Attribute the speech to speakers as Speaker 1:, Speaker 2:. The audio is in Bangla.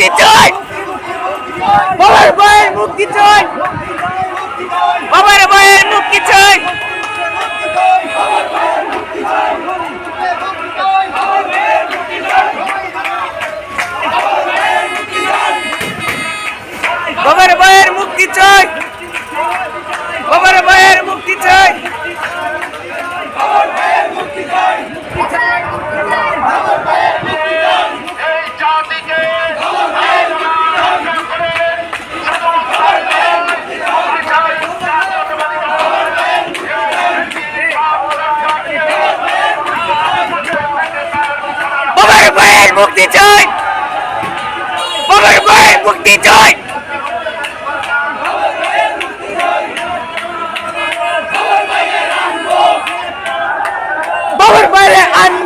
Speaker 1: মুক্তি চাই। বাবার ভাইয়ের মুক্তি চাই। বাবার ভাইয়ের মুক্তি চাই। বাবার ভাইয়ের মুক্তি চাই। মুক্তি চাই। বাবার ভাইয়ের মুক্তি চাই। বাবার বাইরে আনব।